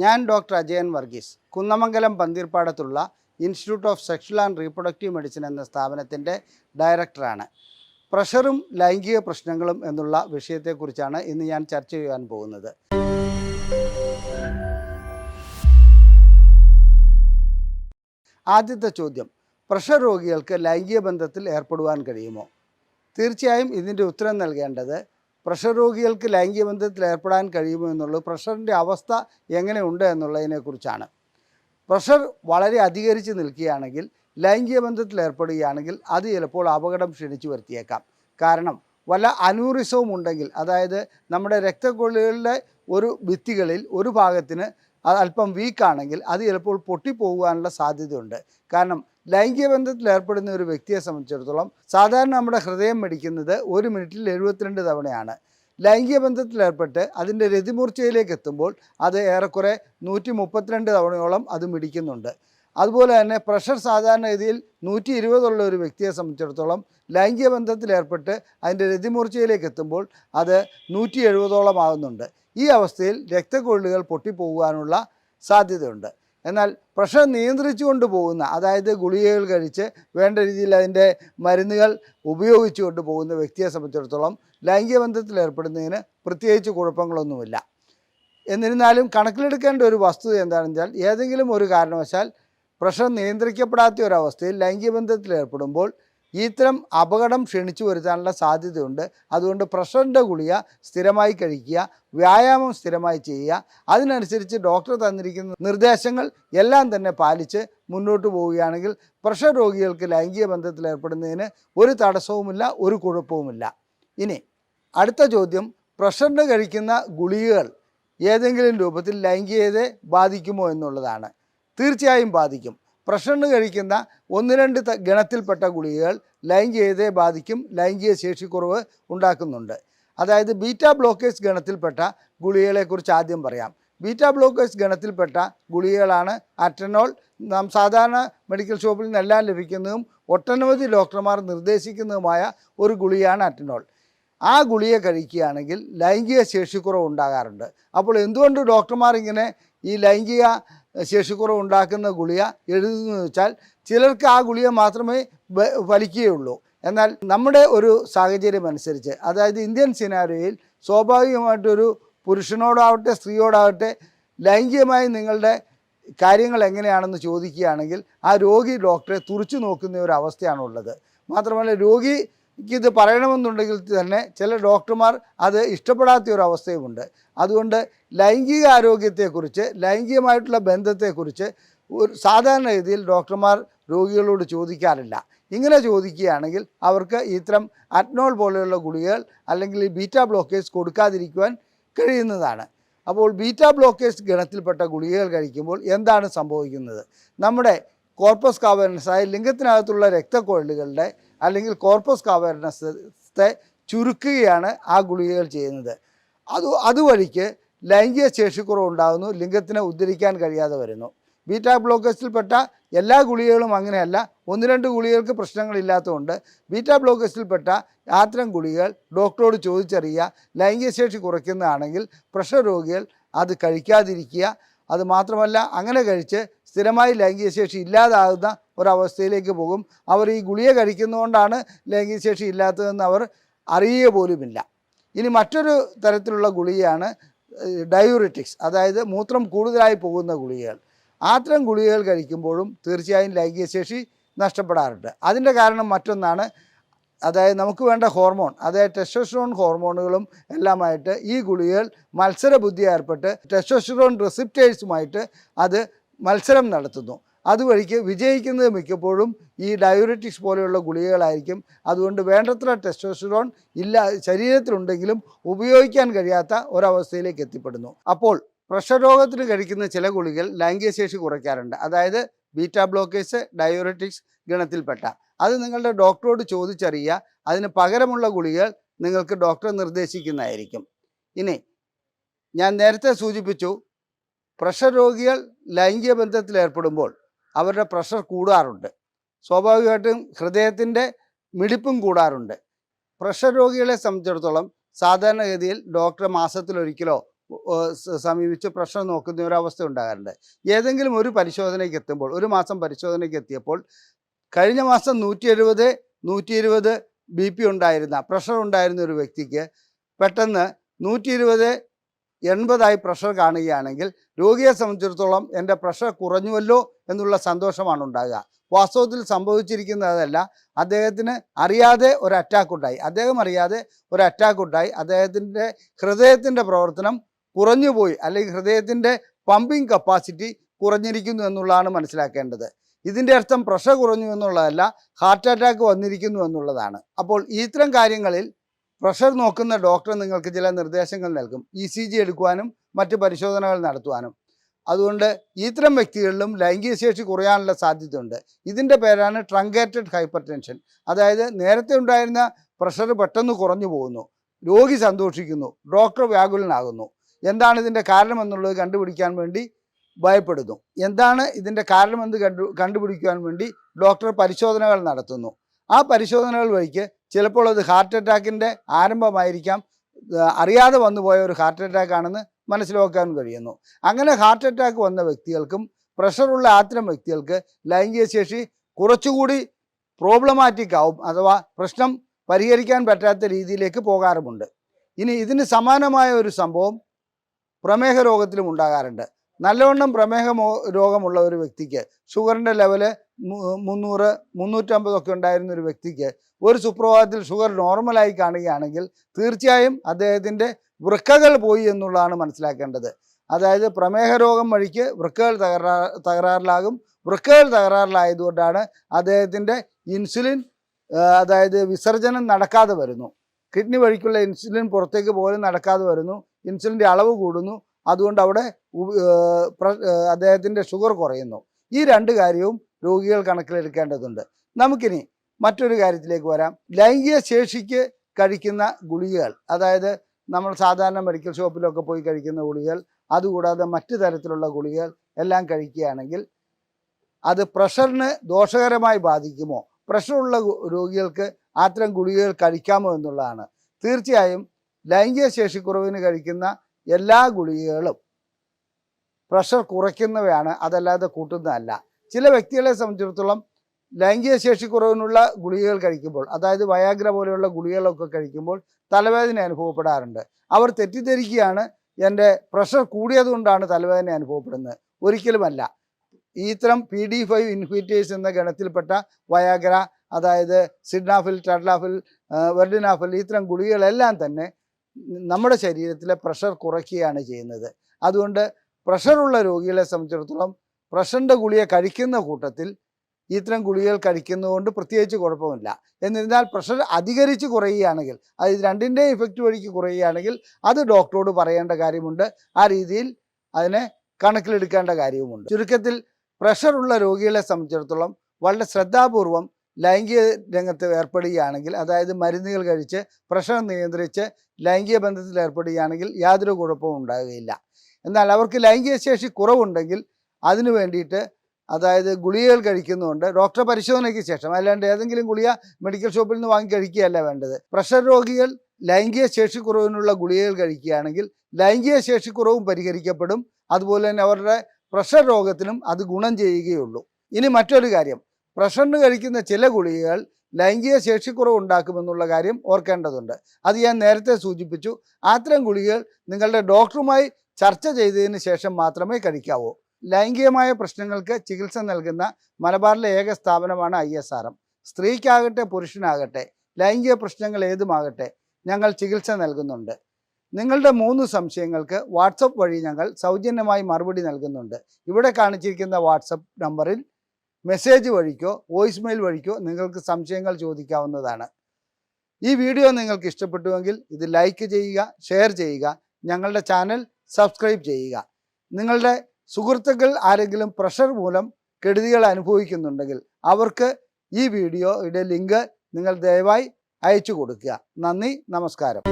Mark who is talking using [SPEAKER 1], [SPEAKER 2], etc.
[SPEAKER 1] ഞാൻ doctor Ajayan Varghese. Kunnamangalam പന്തീർപ്പാടത്തുള്ള institute of sexual and reproductive medicine എന്ന സ്ഥാപനത്തിന്റെ ഡയറക്ടറാണ് പ്രഷറും ലൈംഗിക പ്രശ്നങ്ങളും എന്നുള്ള വിഷയത്തെക്കുറിച്ചാണ് ഇന്ന് ഞാൻ ചർച്ച ചെയ്യാൻ പോകുന്നത്. ആദ്യത്തെ ചോദ്യം പ്രഷർ രോഗികൾക്ക് ലൈംഗിക ബന്ധത്തിൽ ഏർപ്പെടുവാൻ കഴിയുമോ? തീർച്ചയായും ഇതിന്റെ ഉത്തരം നൽകേണ്ടത് പ്രഷർ രോഗികൾക്ക് ലൈംഗിക ബന്ധത്തിൽ ഏർപ്പെടാൻ കഴിയുമോ എന്നുള്ളത് പ്രഷറിന്റെ അവസ്ഥ എങ്ങനെയുണ്ട് എന്നുള്ളതിനെക്കുറിച്ചാണ്. പ്രഷർ വളരെ അധികരിച്ച് നിൽക്കുകയാണെങ്കിൽ ലൈംഗിക ബന്ധത്തിൽ ഏർപ്പെടുകയാണെങ്കിൽ അത് ചിലപ്പോൾ അപകടം ക്ഷണിച്ചു വരുത്തിയേക്കാം. കാരണം വല്ല അനൂറിസവും ഉണ്ടെങ്കിൽ അതായത് നമ്മുടെ രക്തക്കൊള്ളികളുടെ ഒരു ഭിത്തികളിൽ ഒരു ഭാഗത്തിന് അത് അല്പം വീക്കാണെങ്കിൽ അത് ചിലപ്പോൾ പൊട്ടിപ്പോകാനുള്ള സാധ്യതയുണ്ട്. കാരണം ലൈംഗിക ബന്ധത്തിൽ ഏർപ്പെടുന്ന ഒരു വ്യക്തിയെ സംബന്ധിച്ചിടത്തോളം സാധാരണ നമ്മുടെ ഹൃദയം മിടിക്കുന്നത് ഒരു മിനിറ്റിൽ എഴുപത്തിരണ്ട് തവണയാണ്. ലൈംഗിക ബന്ധത്തിൽ ഏർപ്പെട്ട് അതിന്റെ രതിമൂർച്ചയിലേക്ക് എത്തുമ്പോൾ അത് ഏറെക്കുറെ നൂറ്റി മുപ്പത്തിരണ്ട് തവണയോളം അത് മിടിക്കുന്നുണ്ട്. അതുപോലെ തന്നെ പ്രഷർ സാധാരണഗതിയിൽ നൂറ്റി ഇരുപതുള്ള ഒരു വ്യക്തിയെ സംബന്ധിച്ചിടത്തോളം ലൈംഗിക ബന്ധത്തിൽ ഏർപ്പെട്ട് അതിന്റെ രതിമൂർച്ചയിലേക്ക് എത്തുമ്പോൾ അത് നൂറ്റി എഴുപതോളം ആകുന്നുണ്ട് ഈ അവസ്ഥയിൽ രക്തക്കൊള്ളുകൾ പൊട്ടിപ്പോകാനുള്ള സാധ്യതയുണ്ട്. എന്നാൽ പ്രഷർ നിയന്ത്രിച്ചു കൊണ്ടുപോകുന്ന അതായത് ഗുളികകൾ കഴിച്ച് വേണ്ട രീതിയിൽ അതിന്റെ മരുന്നുകൾ ഉപയോഗിച്ചു കൊണ്ടുപോകുന്ന വ്യക്തിയെ സംബന്ധിച്ചിടത്തോളം ലൈംഗിക ബന്ധത്തിൽ ഏർപ്പെടുന്നതിന് പ്രത്യേകിച്ച് കുഴപ്പങ്ങളൊന്നുമില്ല. എന്നിരുന്നാലും കണക്കിലെടുക്കേണ്ട ഒരു വസ്തുത എന്താണെന്ന് വെച്ചാൽ ഏതെങ്കിലും ഒരു കാരണവശാൽ പ്രഷർ നിയന്ത്രിക്കപ്പെടാത്ത ഒരവസ്ഥയിൽ ലൈംഗിക ബന്ധത്തിൽ ഏർപ്പെടുമ്പോൾ ഇത്തരം അപകടം ക്ഷണിച്ചു വരുത്താനുള്ള സാധ്യതയുണ്ട്. അതുകൊണ്ട് പ്രഷറിന്റെ ഗുളിക സ്ഥിരമായി കഴിക്കുക വ്യായാമം സ്ഥിരമായി ചെയ്യുക. അതിനനുസരിച്ച് ഡോക്ടർ തന്നിരിക്കുന്ന നിർദ്ദേശങ്ങൾ എല്ലാം തന്നെ പാലിച്ച് മുന്നോട്ട് പോവുകയാണെങ്കിൽ പ്രഷർ രോഗികൾക്ക് ലൈംഗിക ബന്ധത്തിൽ ഏർപ്പെടുന്നതിന് ഒരു തടസ്സവുമില്ല ഒരു കുഴപ്പവുമില്ല. ഇനി അടുത്ത ചോദ്യം പ്രഷറിന് കഴിക്കുന്ന ഗുളികകൾ ഏതെങ്കിലും രൂപത്തിൽ ലൈംഗികതയെ ബാധിക്കുമോ എന്നുള്ളതാണ്. തീർച്ചയായും ബാധിക്കും. പ്രഷറിന് കഴിക്കുന്ന ഒന്ന് രണ്ട് ഗണത്തിൽപ്പെട്ട ഗുളികകൾ ലൈംഗികതയെ ബാധിക്കും ലൈംഗിക ശേഷിക്കുറവ് ഉണ്ടാക്കുന്നുണ്ട്. അതായത് ബീറ്റാ ബ്ലോക്കേഴ്സ് ഗണത്തിൽപ്പെട്ട ഗുളികകളെക്കുറിച്ച് ആദ്യം പറയാം. ബീറ്റാ ബ്ലോക്കേഴ്സ് ഗണത്തിൽപ്പെട്ട ഗുളികകളാണ് അറ്റനോൾ നാം സാധാരണ മെഡിക്കൽ ഷോപ്പിൽ നിന്നെല്ലാം ലഭിക്കുന്നതും ഒട്ടനവധി ഡോക്ടർമാർ നിർദ്ദേശിക്കുന്നതുമായ ഒരു ഗുളിയാണ് അറ്റനോൾ. ആ ഗുളിക കഴിക്കുകയാണെങ്കിൽ ലൈംഗിക ശേഷിക്കുറവ് ഉണ്ടാകാറുണ്ട്. അപ്പോൾ എന്തുകൊണ്ട് ഡോക്ടർമാർ ഇങ്ങനെ ഈ ലൈംഗിക ശേഷിക്കുറവ് ഉണ്ടാക്കുന്ന ഗുളിക എഴുതുന്നു വെച്ചാൽ ചിലർക്ക് ആ ഗുളിക മാത്രമേ വലിക്കുകയുള്ളൂ എന്നാൽ നമ്മുടെ ഒരു സാഹചര്യം അനുസരിച്ച് അതായത് ഇന്ത്യൻ സിനാരിയോയിൽ സ്വാഭാവികമായിട്ടൊരു പുരുഷനോടാവട്ടെ സ്ത്രീയോടാവട്ടെ ലൈംഗികമായി നിങ്ങളുടെ കാര്യങ്ങൾ എങ്ങനെയാണെന്ന് ചോദിക്കുകയാണെങ്കിൽ ആ രോഗി ഡോക്ടറെ തുറച്ചു നോക്കുന്ന ഒരു അവസ്ഥയാണുള്ളത്. മാത്രമല്ല രോഗിക്ക് ഇത് പറയണമെന്നുണ്ടെങ്കിൽ തന്നെ ചില ഡോക്ടർമാർ അത് ഇഷ്ടപ്പെടാത്ത ഒരു അവസ്ഥയുമുണ്ട് അതുകൊണ്ട് ലൈംഗിക ആരോഗ്യത്തെക്കുറിച്ച് ലൈംഗികമായിട്ടുള്ള ബന്ധത്തെക്കുറിച്ച് ഒരു സാധാരണ രീതിയിൽ ഡോക്ടർമാർ രോഗികളോട് ചോദിക്കാറില്ല. ഇങ്ങനെ ചോദിക്കുകയാണെങ്കിൽ അവർക്ക് ഇത്തരം അറ്റ്നോൾ പോലെയുള്ള ഗുളികകൾ അല്ലെങ്കിൽ ബീറ്റ ബ്ലോക്കേഴ്സ് കൊടുക്കാതിരിക്കുവാൻ കഴിയുന്നതാണ്. അപ്പോൾ ബീറ്റ ബ്ലോക്കേഴ്സ് ഗണത്തിൽപ്പെട്ട ഗുളികകൾ കഴിക്കുമ്പോൾ എന്താണ് സംഭവിക്കുന്നത്? നമ്മുടെ കോർപ്പസ് കാവനസായ ലിംഗത്തിനകത്തുള്ള രക്തക്കൊഴലുകളുടെ അല്ലെങ്കിൽ കോർപ്പസ് കാവേർനസത്തെ ചുരുക്കുകയാണ് ആ ഗുളികകൾ ചെയ്യുന്നത്. അത് അതുവഴിക്ക് ലൈംഗിക ശേഷിക്കുറവ് ഉണ്ടാകുന്നു ലിംഗത്തിനെ ഉദ്ധരിക്കാൻ കഴിയാതെ വരുന്നു. ബീറ്റാ ബ്ലോക്കേഴ്സിൽപ്പെട്ട എല്ലാ ഗുളികകളും അങ്ങനെയല്ല. ഒന്ന് രണ്ട് ഗുളികൾക്ക് പ്രശ്നങ്ങളില്ലാത്തതുകൊണ്ട് ബീറ്റാ ബ്ലോക്കേഴ്സിൽപ്പെട്ട അത്തരം ഗുളികകൾ ഡോക്ടറോട് ചോദിച്ചറിയുക ലൈംഗിക ശേഷി കുറയ്ക്കുന്നതാണെങ്കിൽ പ്രഷർ രോഗികൾ അത് കഴിക്കാതിരിക്കുക അത് മാത്രമല്ല അങ്ങനെ കഴിച്ച് സ്ഥിരമായി ലൈംഗിക ശേഷി ഇല്ലാതാകുന്ന ഒരവസ്ഥയിലേക്ക് പോകും. അവർ ഈ ഗുളിക കഴിക്കുന്നതുകൊണ്ടാണ് ലൈംഗിക ശേഷി ഇല്ലാത്തതെന്ന് അവർ അറിയുക പോലുമില്ല. ഇനി മറ്റൊരു തരത്തിലുള്ള ഗുളികയാണ് ഡയൂറിറ്റിക്സ് അതായത് മൂത്രം കൂടുതലായി പോകുന്ന ഗുളികകൾ. അത്തരം ഗുളികകൾ കഴിക്കുമ്പോഴും തീർച്ചയായും ലൈംഗിക ശേഷി നഷ്ടപ്പെടാറുണ്ട്. അതിന്റെ കാരണം മറ്റൊന്നാണ് അതായത് നമുക്ക് വേണ്ട ഹോർമോൺ അതായത് ടെസ്റ്റോസ്റ്ററോൺ ഹോർമോണുകളും എല്ലാമായിട്ട് ഈ ഗുളികകൾ മത്സര ബുദ്ധി ഏർപ്പെട്ട് ടെസ്റ്റോസ്റ്ററോൺ റിസിപ്റ്റേഴ്സുമായിട്ട് അത് മത്സരം നടത്തുന്നു. അതുവഴിക്ക് വിജയിക്കുന്നത് മിക്കപ്പോഴും ഈ ഡയൂറിറ്റിക്സ് പോലെയുള്ള ഗുളികകളായിരിക്കും. അതുകൊണ്ട് വേണ്ടത്ര ടെസ്റ്റോസ്റ്ററോൺ ഇല്ല ശരീരത്തിലുണ്ടെങ്കിലും ഉപയോഗിക്കാൻ കഴിയാത്ത ഒരവസ്ഥയിലേക്ക് എത്തിപ്പെടുന്നു. അപ്പോൾ പ്രഷർ രോഗത്തിന് കഴിക്കുന്ന ചില ഗുളികൾ ലൈംഗിക ശേഷി കുറയ്ക്കാറുണ്ട്. അതായത് ബീറ്റ ബ്ലോക്കേഴ്സ് ഡയോറിറ്റിക്സ് ഗണത്തിൽപ്പെട്ട. അത് നിങ്ങളുടെ ഡോക്ടറോട് ചോദിച്ചറിയുക. അതിന് പകരമുള്ള ഗുളികൾ നിങ്ങൾക്ക് ഡോക്ടർ നിർദ്ദേശിക്കുന്നതായിരിക്കും. ഇനി ഞാൻ നേരത്തെ സൂചിപ്പിച്ചു പ്രഷർ രോഗികൾ ലൈംഗിക ബന്ധത്തിൽ ഏർപ്പെടുമ്പോൾ അവരുടെ പ്രഷർ കൂടാറുണ്ട്. സ്വാഭാവികമായിട്ടും ഹൃദയത്തിന്റെ മിടിപ്പും കൂടാറുണ്ട്. പ്രഷർ രോഗികളെ സംബന്ധിച്ചിടത്തോളം സാധാരണഗതിയിൽ ഡോക്ടർ മാസത്തിലൊരിക്കലോ സമീപിച്ച് പ്രശ്നം നോക്കുന്ന ഒരു അവസ്ഥ ഉണ്ടാകാറുണ്ട്. ഏതെങ്കിലും ഒരു പരിശോധനയ്ക്ക് എത്തുമ്പോൾ ഒരു മാസം പരിശോധനയ്ക്ക് എത്തിയപ്പോൾ കഴിഞ്ഞ മാസം നൂറ്റി എഴുപത് നൂറ്റി ഇരുപത് ബി പി ഉണ്ടായിരുന്ന പ്രഷർ ഉണ്ടായിരുന്ന ഒരു വ്യക്തിക്ക് പെട്ടെന്ന് നൂറ്റി ഇരുപത് എൺപതായി പ്രഷർ കാണുകയാണെങ്കിൽ രോഗിയെ സംബന്ധിച്ചിടത്തോളം എന്റെ പ്രഷർ കുറഞ്ഞുവല്ലോ എന്നുള്ള സന്തോഷമാണ് ഉണ്ടാകുക. വാസ്തവത്തിൽ സംഭവിച്ചിരിക്കുന്നതല്ല അദ്ദേഹത്തിന് അറിയാതെ ഒരു അറ്റാക്ക് ഉണ്ടായി. അദ്ദേഹം അറിയാതെ ഒരു അറ്റാക്ക് ഉണ്ടായി. അദ്ദേഹത്തിന്റെ ഹൃദയത്തിന്റെ പ്രവർത്തനം കുറഞ്ഞുപോയി അല്ലെങ്കിൽ ഹൃദയത്തിന്റെ പമ്പിംഗ് കപ്പാസിറ്റി കുറഞ്ഞിരിക്കുന്നു എന്നുള്ളതാണ് മനസ്സിലാക്കേണ്ടത്. ഇതിന്റെ അർത്ഥം പ്രഷർ കുറഞ്ഞു എന്നുള്ളതല്ല ഹാർട്ട് അറ്റാക്ക് വന്നിരിക്കുന്നു എന്നുള്ളതാണ്. അപ്പോൾ ഇത്തരം കാര്യങ്ങളിൽ പ്രഷർ നോക്കുന്ന ഡോക്ടർ നിങ്ങൾക്ക് ചില നിർദ്ദേശങ്ങൾ നൽകും. ഇ സി ജി എടുക്കുവാനും മറ്റ് പരിശോധനകൾ നടത്തുവാനും. അതുകൊണ്ട് ഇത്തരം വ്യക്തികളിലും ലൈംഗിക ശേഷി കുറയാനുള്ള സാധ്യതയുണ്ട്. ഇതിന്റെ പേരാണ് ട്രങ്കേറ്റഡ് ഹൈപ്പർ ടെൻഷൻ അതായത് നേരത്തെ ഉണ്ടായിരുന്ന പ്രഷർ പെട്ടെന്ന് കുറഞ്ഞു പോകുന്നു രോഗി സന്തോഷിക്കുന്നു. ഡോക്ടർ വ്യാകുലനാകുന്നു. എന്താണ് ഇതിന്റെ കാരണമെന്നുള്ളത് കണ്ടുപിടിക്കാൻ വേണ്ടി ഭയപ്പെടുന്നു. എന്താണ് ഇതിന്റെ കാരണമെന്ന് കണ്ടു കണ്ടുപിടിക്കുവാൻ വേണ്ടി ഡോക്ടർ പരിശോധനകൾ നടത്തുന്നു. ആ പരിശോധനകൾ വഴിക്ക് ചിലപ്പോൾ അത് ഹാർട്ട് അറ്റാക്കിന്റെ ആരംഭമായിരിക്കാം. അറിയാതെ വന്നു പോയ ഒരു ഹാർട്ട് അറ്റാക്ക് ആണെന്ന് മനസ്സിലാക്കാൻ കഴിയുന്നു. അങ്ങനെ ഹാർട്ട് അറ്റാക്ക് വന്ന വ്യക്തികൾക്കും പ്രഷറുള്ള അത്തരം വ്യക്തികൾക്ക് ലൈംഗിക ശേഷി കുറച്ചുകൂടി പ്രോബ്ലമാറ്റിക് ആവും അഥവാ പ്രശ്നം പരിഹരിക്കാൻ പറ്റാത്ത രീതിയിലേക്ക് പോകാറുമുണ്ട്. ഇനി ഇതിന് സമാനമായ ഒരു സംഭവം പ്രമേഹ രോഗത്തിലും ഉണ്ടാകാറുണ്ട്. നല്ലവണ്ണം പ്രമേഹ രോഗമുള്ള ഒരു വ്യക്തിക്ക് ഷുഗറിന്റെ ലെവൽ മുന്നൂറ് മുന്നൂറ്റമ്പതൊക്കെ ഉണ്ടായിരുന്ന ഒരു വ്യക്തിക്ക് ഒരു സുപ്രഭാതത്തിൽ ഷുഗർ നോർമലായി കാണുകയാണെങ്കിൽ തീർച്ചയായും അദ്ദേഹത്തിന്റെ വൃക്കകൾ പോയി എന്നുള്ളതാണ് മനസ്സിലാക്കേണ്ടത്. അതായത് പ്രമേഹ രോഗം വഴിക്ക് വൃക്കകൾ തകരാ തകരാറിലാകും. വൃക്കകൾ തകരാറിലായതുകൊണ്ടാണ് അദ്ദേഹത്തിന്റെ ഇൻസുലിൻ അതായത് വിസർജനം നടക്കാതെ വരുന്നു. കിഡ്നി വഴിക്കുള്ള ഇൻസുലിൻ പുറത്തേക്ക് പോലും നടക്കാതെ വരുന്നു. ഇൻസുലിന്റെ അളവ് കൂടുന്നു. അതുകൊണ്ട് അവിടെ അദ്ദേഹത്തിന്റെ ഷുഗർ കുറയുന്നു. ഈ രണ്ട് കാര്യവും രോഗികൾ കണക്കിലെടുക്കേണ്ടതുണ്ട്. നമുക്കിനി മറ്റൊരു കാര്യത്തിലേക്ക് വരാം. ലൈംഗിക ശേഷിക്ക് കഴിക്കുന്ന ഗുളികകൾ അതായത് നമ്മൾ സാധാരണ മെഡിക്കൽ ഷോപ്പിലൊക്കെ പോയി കഴിക്കുന്ന ഗുളികകൾ അതുകൂടാതെ മറ്റു തരത്തിലുള്ള ഗുളികകൾ എല്ലാം കഴിക്കുകയാണെങ്കിൽ അത് പ്രഷറിന് ദോഷകരമായി ബാധിക്കുമോ? പ്രഷറുള്ള രോഗികൾക്ക് അത്തരം ഗുളികകൾ കഴിക്കാമോ എന്നുള്ളതാണ്. തീർച്ചയായും ലൈംഗിക ശേഷിക്കുറവിന് കഴിക്കുന്ന എല്ലാ ഗുളികകളും പ്രഷർ കുറയ്ക്കുന്നവയാണ് അതല്ലാതെ കൂട്ടുന്നതല്ല. ചില വ്യക്തികളെ സംബന്ധിച്ചിടത്തോളം ലൈംഗിക ശേഷിക്കുറവിനുള്ള ഗുളികകൾ കഴിക്കുമ്പോൾ അതായത് വയാഗ്ര പോലെയുള്ള ഗുളികകളൊക്കെ കഴിക്കുമ്പോൾ തലവേദന അനുഭവപ്പെടാറുണ്ട്. അവർ തെറ്റിദ്ധരിക്കുകയാണ് എന്റെ പ്രഷർ കൂടിയതുകൊണ്ടാണ് തലവേദന അനുഭവപ്പെടുന്നത്. ഒരിക്കലുമല്ല. ഇത്തരം പി ഡി ഫൈവ് ഇൻഹിബിറ്റേഴ്സ് എന്ന ഗണത്തിൽപ്പെട്ട വയാഗ്ര അതായത് സിഡ്നാഫിൽ ടഡ്ലാഫിൽ വെർഡിനാഫിൽ ഇത്തരം ഗുളികകളെല്ലാം തന്നെ നമ്മുടെ ശരീരത്തിലെ പ്രഷർ കുറയ്ക്കുകയാണ് ചെയ്യുന്നത്. അതുകൊണ്ട് പ്രഷറുള്ള രോഗികളെ സംബന്ധിച്ചിടത്തോളം പ്രഷറിന്റെ ഗുളിക കഴിക്കുന്ന കൂട്ടത്തിൽ ഇത്തരം ഗുളികകൾ കഴിക്കുന്നതുകൊണ്ട് പ്രത്യേകിച്ച് കുഴപ്പമില്ല. എന്നിരുന്നാൽ പ്രഷർ അധികരിച്ച് കുറയുകയാണെങ്കിൽ അത് ഇത് രണ്ടിന്റെയും ഇഫക്റ്റ് വഴിക്ക് കുറയുകയാണെങ്കിൽ അത് ഡോക്ടറോട് പറയേണ്ട കാര്യമുണ്ട്. ആ രീതിയിൽ അതിനെ കണക്കിലെടുക്കേണ്ട കാര്യവുമുണ്ട്. ചുരുക്കത്തിൽ പ്രഷറുള്ള രോഗികളെ സംബന്ധിച്ചിടത്തോളം വളരെ ശ്രദ്ധാപൂർവം ലൈംഗിക രംഗത്ത് ഏർപ്പെടുകയാണെങ്കിൽ അതായത് മരുന്നുകൾ കഴിച്ച് പ്രഷർ നിയന്ത്രിച്ച് ലൈംഗിക ബന്ധത്തിൽ ഏർപ്പെടുകയാണെങ്കിൽ യാതൊരു കുഴപ്പവും ഉണ്ടാകുകയില്ല. എന്നാൽ അവർക്ക് ലൈംഗിക ശേഷി കുറവുണ്ടെങ്കിൽ അതിനു വേണ്ടിയിട്ട് അതായത് ഗുളികകൾ കഴിക്കുന്നുണ്ട് ഡോക്ടർ പരിശോധനയ്ക്ക് ശേഷം അല്ലാണ്ട് ഏതെങ്കിലും ഗുളിക മെഡിക്കൽ ഷോപ്പിൽ നിന്ന് വാങ്ങി കഴിക്കുകയല്ല വേണ്ടത്. പ്രഷർ രോഗികൾ ലൈംഗിക ശേഷിക്കുറവിനുള്ള ഗുളികകൾ കഴിക്കുകയാണെങ്കിൽ ലൈംഗിക ശേഷിക്കുറവും പരിഹരിക്കപ്പെടും. അതുപോലെ തന്നെ അവരുടെ പ്രഷർ രോഗത്തിനും അത് ഗുണം ചെയ്യുകയുള്ളൂ. ഇനി മറ്റൊരു കാര്യം. പ്രഷറിന് കഴിക്കുന്ന ചില ഗുളികകൾ ലൈംഗിക ശേഷിക്കുറവ് ഉണ്ടാക്കുമെന്നുള്ള കാര്യം ഓർക്കേണ്ടതുണ്ട്. അത് ഞാൻ നേരത്തെ സൂചിപ്പിച്ചു. അത്തരം ഗുളികകൾ നിങ്ങളുടെ ഡോക്ടറുമായി ചർച്ച ചെയ്തതിന് ശേഷം മാത്രമേ കഴിക്കാവൂ. ലൈംഗികമായ പ്രശ്നങ്ങൾക്ക് ചികിത്സ നൽകുന്ന മലബാറിലെ ഏക സ്ഥാപനമാണ് ഐ എസ് ആർ എം. സ്ത്രീക്കാകട്ടെ പുരുഷനാകട്ടെ ലൈംഗിക പ്രശ്നങ്ങൾ ഏതുമാകട്ടെ ഞങ്ങൾ ചികിത്സ നൽകുന്നുണ്ട്. നിങ്ങളുടെ മൂന്ന് സംശയങ്ങൾക്ക് വാട്സപ്പ് വഴി ഞങ്ങൾ സൗജന്യമായി മറുപടി നൽകുന്നുണ്ട്. ഇവിടെ കാണിച്ചിരിക്കുന്ന വാട്സപ്പ് നമ്പറിൽ മെസ്സേജ് വഴിക്കോ വോയിസ് മെയിൽ വഴിക്കോ നിങ്ങൾക്ക് സംശയങ്ങൾ ചോദിക്കാവുന്നതാണ്. ഈ വീഡിയോ നിങ്ങൾക്ക് ഇഷ്ടപ്പെട്ടുവെങ്കിൽ ഇത് ലൈക്ക് ചെയ്യുക ഷെയർ ചെയ്യുക ഞങ്ങളുടെ ചാനൽ സബ്സ്ക്രൈബ് ചെയ്യുക. നിങ്ങളുടെ സുഹൃത്തുക്കൾ ആരെങ്കിലും പ്രഷർ മൂലം കെടുതികൾ അനുഭവിക്കുന്നുണ്ടെങ്കിൽ അവർക്ക് ഈ വീഡിയോയുടെ ലിങ്ക് നിങ്ങൾ ദയവായി അയച്ചു കൊടുക്കുക. നന്ദി നമസ്കാരം.